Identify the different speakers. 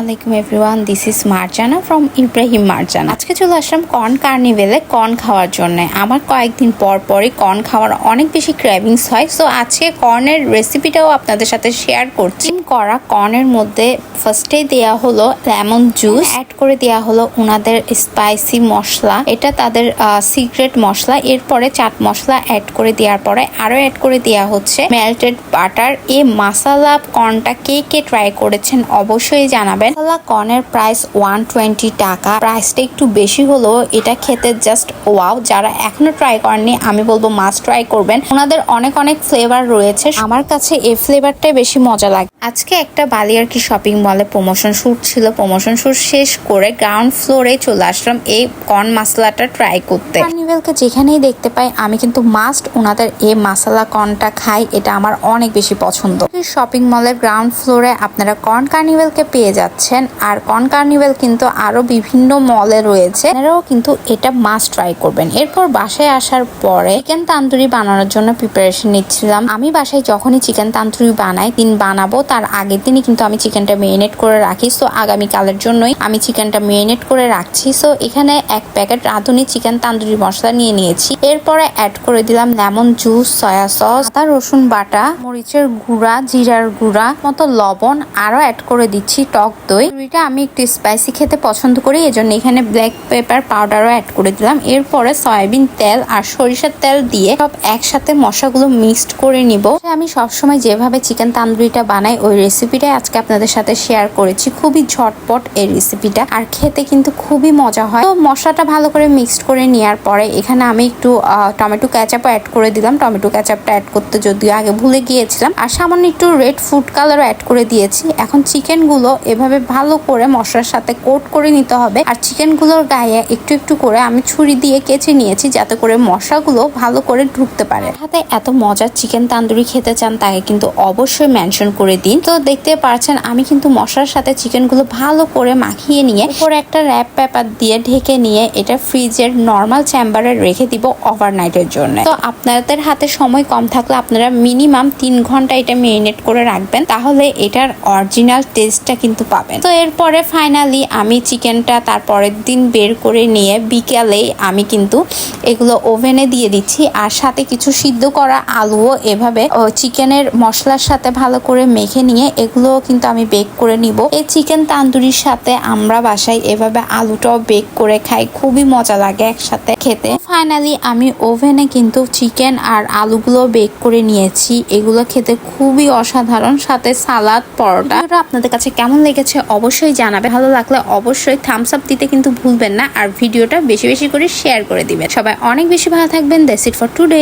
Speaker 1: আলাইকুম everyone this is Marjana from Ibrahim Marjana আজকে চলে আসলাম কর্ন কার্নিভেলে কর্ন খাওয়ার জন্য। আমার কয়েকদিন পর পরই কর্ন খাওয়ার অনেক বেশি ক্র্যাভিংস হয় সো আজকে কর্নের রেসিপিটাও আপনাদের সাথে শেয়ার করছি। করা কর্নের মধ্যে ফার্স্টে দেয়া হলো লেমন জুস অ্যাড করে দেয়া হলো ওনাদের স্পাইসি মশলা। এটা তাদের সিক্রেট মশলা। এরপরে চাট মশলা অ্যাড করে দেওয়ার পরে আরও অ্যাড করে দেয়া হচ্ছে। মেল্টেড বাটার এই মাসালা কর্নটা কে কে ট্রাই করেছেন অবশ্যই জানাবেন। মাসালা কর্নের প্রাইস ওয়ান টোয়েন্টি টাকা। প্রাইসটা একটু বেশি হলেও এটা খেতে জাস্ট ওয়াও যারা এখনও ট্রাই করেননি, আমি বলব মাস্ট ট্রাই করবেন। ওনাদের অনেক অনেক ফ্লেভার রয়েছে। আমার কাছে এই ফ্লেভারটাই বেশি মজা লাগে। আজকে একটা বালিয়ারকি শপিং মলে প্রমোশন শুট ছিল। প্রমোশন শুট শেষ করে গ্রাউন্ড ফ্লোরে চলে আসলাম এই কর্ন মশলাটা ট্রাই করতে। কার্নিভেলকে যেখানেই দেখতে পাই, আমি কিন্তু মাস্ট ওনাদের এই মাসালা কর্নটা খাই। এটা আমার অনেক বেশি পছন্দ। শপিং মলের গ্রাউন্ড ফ্লোরে আপনারা কর্ন কার্নিভেলকে পেয়ে যাচ্ছেন। আর কর্ন কার্নিভেল কিন্তু আরও বিভিন্ন মলে রয়েছে। আপনারাও কিন্তু এটা মাস্ট ট্রাই করবেন। এরপর বাসায় আসার পরে চিকেন তান্দুরি বানানোর জন্য প্রিপারেশন নিচ্ছিলাম। আমি বাসায় যখনই চিকেন তান্দুরি বানাই, দিন বানাবো, তার আগের দিনই কিন্তু আমি চিকেনটা মেরিনেট করে রাখি। সো আগামীকালের জন্যই আমি চিকেনটা মেরিনেট করে রাখছি। সো এখানে এক প্যাকেট রাঁধুনি চিকেন তান্দুরি মশলা নিয়ে নিয়েছি। এরপরে অ্যাড করে দিলাম লেমন জুস সয়া সস আদা, রসুন বাটা, মরিচের গুঁড়া, জিরার গুঁড়া মতো লবণ। আরও অ্যাড করে দিচ্ছি টক দই। এটা আমি একটু স্পাইসি খেতে পছন্দ করি, এজন্য এখানে ব্ল্যাক পেপার পাউডারও অ্যাড করে দিলাম। এরপরে সয়াবিন তেল আর সরিষার তেল দিয়ে সব একসাথে মশলাগুলো মিক্সড করে নিব। আমি সবসময় যেভাবে চিকেন তান্দুরিটা বানাই, ওই রেসিপিটাই আজকে আপনাদের সাথে শেয়ার করেছি। খুবই ঝটপট এই রেসিপিটা আর খেতে কিন্তু খুবই মজা হয়। তো মশলাটা ভালো করে মিক্সড করে নেওয়ার পরে এখানে আমি একটু টমেটো ক্যাচাপও অ্যাড করে দিলাম। টমেটো ক্যাচাপটা অ্যাড করতে যদিও আগে ভুলে গিয়েছিলাম। আর সামান্য একটু রেড ফুড কালারও অ্যাড করে দিয়েছি। এখন চিকেনগুলো এভাবে ভালো করে মশলার সাথে কোট করে নিতে হবে। আর চিকেনগুলোর গায়ে একটু একটু করে আমি ছুরি দিয়ে কেচে নিয়েছি যাতে করে মশলাগুলো ভালো করে ঢুকতে পারে। হাতে এত মজার চিকেন তান্দুরি খেতে চান তাকে কিন্তু অবশ্যই মেনশন করে দিন। তো দেখতে পারছেন আমি কিন্তু মশলার সাথে চিকেনগুলো ভালো করে মাখিয়ে নিয়ে উপরে একটা র্যাপ পেপার দিয়ে ঢেকে নিয়ে এটা ফ্রিজের নর্মাল চেম্বারে রেখে দিব ওভারনাইটের জন্য। তো আপনাদের হাতে সময় কম থাকলে আপনারা মিনিমাম তিন ঘণ্টা এটা মেরিনেট করে রাখবেন, তাহলে এটার অরিজিনাল টেস্টটা কিন্তু পাবেন। তো এরপরে ফাইনালি আমি চিকেনটা তারপরের দিন বের করে নিয়ে বিকালে আমি কিন্তু এগুলো ওভেনে দিয়ে দিচ্ছি আর সাথে কিছু সিদ্ধ করা আলুও এভাবে চিকেনের মশলার সাথে ভালো করে মেখে নিয়ে এগুলো কিন্তু আমি বেক করে নিব। এই চিকেন তান্দুরির সাথে আমরা বাসায় এভাবে আলুটাও বেক করে খাই, খুবই মজা লাগে একসাথে খেতে। ফাইনালি আমি ওভেনে কিন্তু চিকেন আর আলুগুলো বেক করে নিয়েছি। এগুলো খেতে খুবই অসাধারণ, সাথে সালাদ, পরোটা। আপনাদের কাছে কেমন লেগেছে অবশ্যই জানাবে। ভালো লাগলে অবশ্যই থামস আপ দিতে কিন্তু ভুলবেন না আর ভিডিওটা বেশি বেশি করে শেয়ার করে দিবেন। সবাই অনেক বেশি ভালো থাকবেন। That's it for today.